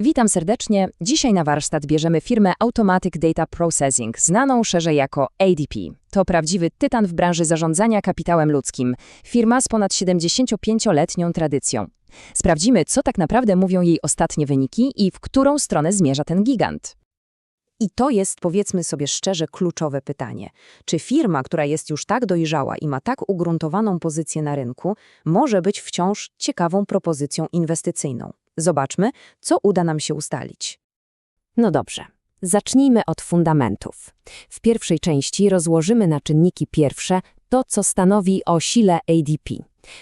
Witam serdecznie. Dzisiaj na warsztat bierzemy firmę Automatic Data Processing, znaną szerzej jako ADP. To prawdziwy tytan w branży zarządzania kapitałem ludzkim. Firma z ponad 75-letnią tradycją. Sprawdzimy, co tak naprawdę mówią jej ostatnie wyniki i w którą stronę zmierza ten gigant. I to jest, powiedzmy sobie szczerze, kluczowe pytanie. Czy firma, która jest już tak dojrzała i ma tak ugruntowaną pozycję na rynku, może być wciąż ciekawą propozycją inwestycyjną? Zobaczmy, co uda nam się ustalić. No dobrze, zacznijmy od fundamentów. W pierwszej części rozłożymy na czynniki pierwsze to, co stanowi o sile ADP.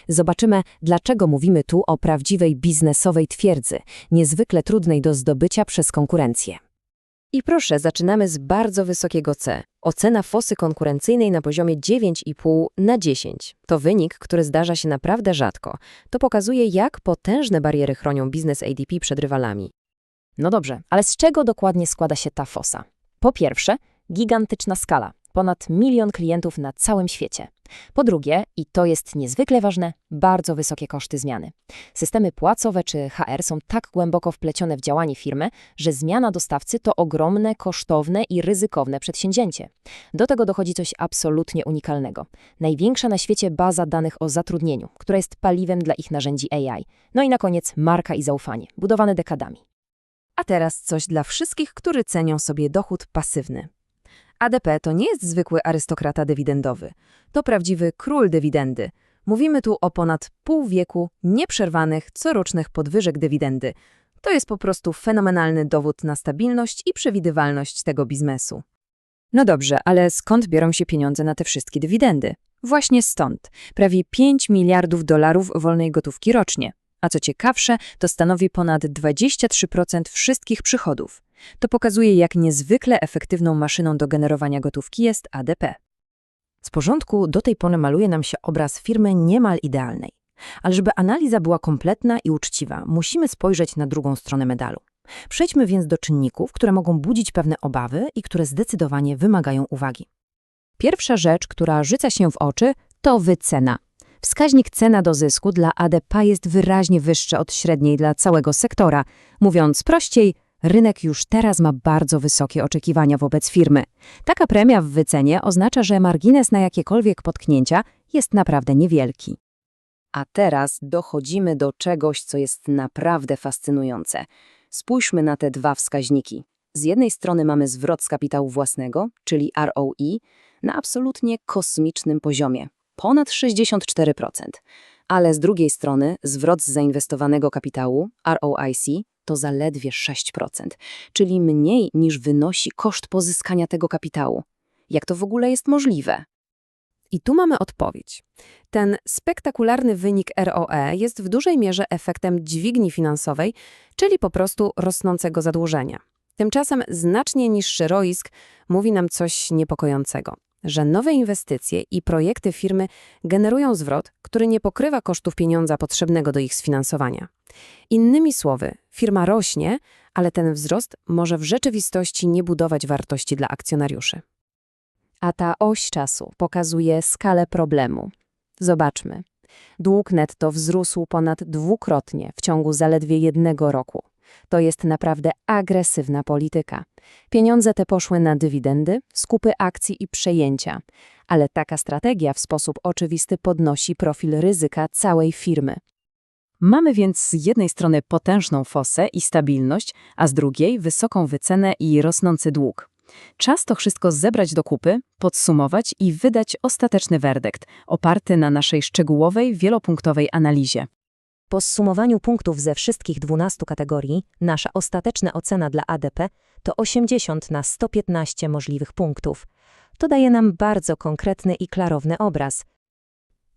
Zobaczymy, dlaczego mówimy tu o prawdziwej biznesowej twierdzy, niezwykle trudnej do zdobycia przez konkurencję. I proszę, zaczynamy z bardzo wysokiego C. Ocena fosy konkurencyjnej na poziomie 9,5 na 10. To wynik, który zdarza się naprawdę rzadko. To pokazuje, jak potężne bariery chronią biznes ADP przed rywalami. No dobrze, ale z czego dokładnie składa się ta fosa? Po pierwsze, gigantyczna skala. Ponad milion klientów na całym świecie. Po drugie, i to jest niezwykle ważne, bardzo wysokie koszty zmiany. Systemy płacowe czy HR są tak głęboko wplecione w działanie firmy, że zmiana dostawcy to ogromne, kosztowne i ryzykowne przedsięwzięcie. Do tego dochodzi coś absolutnie unikalnego. Największa na świecie baza danych o zatrudnieniu, która jest paliwem dla ich narzędzi AI. No i na koniec marka i zaufanie, budowane dekadami. A teraz coś dla wszystkich, którzy cenią sobie dochód pasywny. ADP to nie jest zwykły arystokrata dywidendowy. To prawdziwy król dywidendy. Mówimy tu o ponad pół wieku nieprzerwanych, corocznych podwyżek dywidendy. To jest po prostu fenomenalny dowód na stabilność i przewidywalność tego biznesu. No dobrze, ale skąd biorą się pieniądze na te wszystkie dywidendy? Właśnie stąd. Prawie 5 miliardów dolarów wolnej gotówki rocznie. A co ciekawsze, to stanowi ponad 23% wszystkich przychodów. To pokazuje, jak niezwykle efektywną maszyną do generowania gotówki jest ADP. Z porządku do tej pory maluje nam się obraz firmy niemal idealnej. Ale żeby analiza była kompletna i uczciwa, musimy spojrzeć na drugą stronę medalu. Przejdźmy więc do czynników, które mogą budzić pewne obawy i które zdecydowanie wymagają uwagi. Pierwsza rzecz, która rzuca się w oczy, to wycena. Wskaźnik cena do zysku dla ADP jest wyraźnie wyższy od średniej dla całego sektora. Mówiąc prościej, rynek już teraz ma bardzo wysokie oczekiwania wobec firmy. Taka premia w wycenie oznacza, że margines na jakiekolwiek potknięcia jest naprawdę niewielki. A teraz dochodzimy do czegoś, co jest naprawdę fascynujące. Spójrzmy na te dwa wskaźniki. Z jednej strony mamy zwrot z kapitału własnego, czyli ROE, na absolutnie kosmicznym poziomie ponad 64%, ale z drugiej strony zwrot z zainwestowanego kapitału, ROIC, to zaledwie 6%, czyli mniej niż wynosi koszt pozyskania tego kapitału. Jak to w ogóle jest możliwe? I tu mamy odpowiedź. Ten spektakularny wynik ROE jest w dużej mierze efektem dźwigni finansowej, czyli po prostu rosnącego zadłużenia. Tymczasem znacznie niższy ROISK mówi nam coś niepokojącego że nowe inwestycje i projekty firmy generują zwrot, który nie pokrywa kosztów pieniądza potrzebnego do ich sfinansowania. Innymi słowy, firma rośnie, ale ten wzrost może w rzeczywistości nie budować wartości dla akcjonariuszy. A ta oś czasu pokazuje skalę problemu. Zobaczmy. Dług netto wzrósł ponad dwukrotnie w ciągu zaledwie jednego roku. To jest naprawdę agresywna polityka. Pieniądze te poszły na dywidendy, skupy akcji i przejęcia, ale taka strategia w sposób oczywisty podnosi profil ryzyka całej firmy. Mamy więc z jednej strony potężną fosę i stabilność, a z drugiej wysoką wycenę i rosnący dług. Czas to wszystko zebrać do kupy, podsumować i wydać ostateczny werdykt, oparty na naszej szczegółowej, wielopunktowej analizie. Po zsumowaniu punktów ze wszystkich 12 kategorii, nasza ostateczna ocena dla ADP to 80 na 115 możliwych punktów. To daje nam bardzo konkretny i klarowny obraz.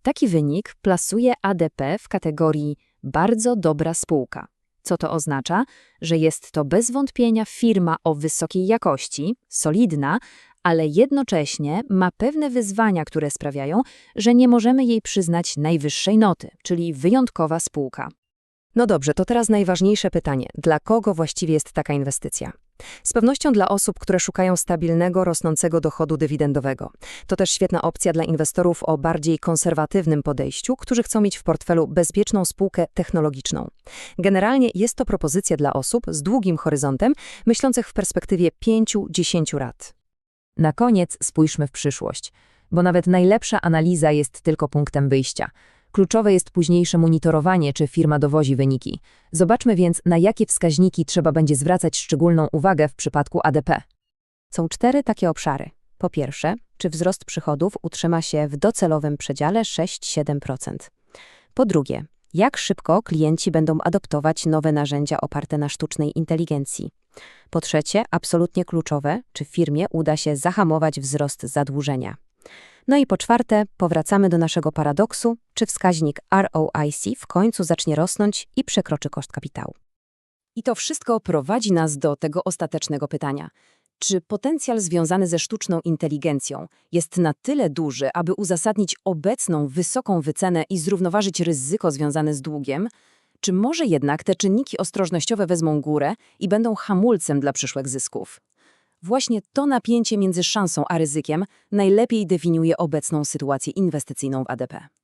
Taki wynik plasuje ADP w kategorii bardzo dobra spółka. Co to oznacza? Że jest to bez wątpienia firma o wysokiej jakości, solidna, ale jednocześnie ma pewne wyzwania, które sprawiają, że nie możemy jej przyznać najwyższej noty, czyli wyjątkowa spółka. No dobrze, to teraz najważniejsze pytanie. Dla kogo właściwie jest taka inwestycja? Z pewnością dla osób, które szukają stabilnego, rosnącego dochodu dywidendowego. To też świetna opcja dla inwestorów o bardziej konserwatywnym podejściu, którzy chcą mieć w portfelu bezpieczną spółkę technologiczną. Generalnie jest to propozycja dla osób z długim horyzontem, myślących w perspektywie 5-10 lat. Na koniec spójrzmy w przyszłość, bo nawet najlepsza analiza jest tylko punktem wyjścia. Kluczowe jest późniejsze monitorowanie, czy firma dowozi wyniki. Zobaczmy więc, na jakie wskaźniki trzeba będzie zwracać szczególną uwagę w przypadku ADP. Są cztery takie obszary. Po pierwsze, czy wzrost przychodów utrzyma się w docelowym przedziale 6-7%. Po drugie, jak szybko klienci będą adoptować nowe narzędzia oparte na sztucznej inteligencji. Po trzecie, absolutnie kluczowe, czy firmie uda się zahamować wzrost zadłużenia. No i po czwarte, powracamy do naszego paradoksu, czy wskaźnik ROIC w końcu zacznie rosnąć i przekroczy koszt kapitału. I to wszystko prowadzi nas do tego ostatecznego pytania. Czy potencjal związany ze sztuczną inteligencją jest na tyle duży, aby uzasadnić obecną wysoką wycenę i zrównoważyć ryzyko związane z długiem? Czy może jednak te czynniki ostrożnościowe wezmą górę i będą hamulcem dla przyszłych zysków? Właśnie to napięcie między szansą a ryzykiem najlepiej definiuje obecną sytuację inwestycyjną w ADP.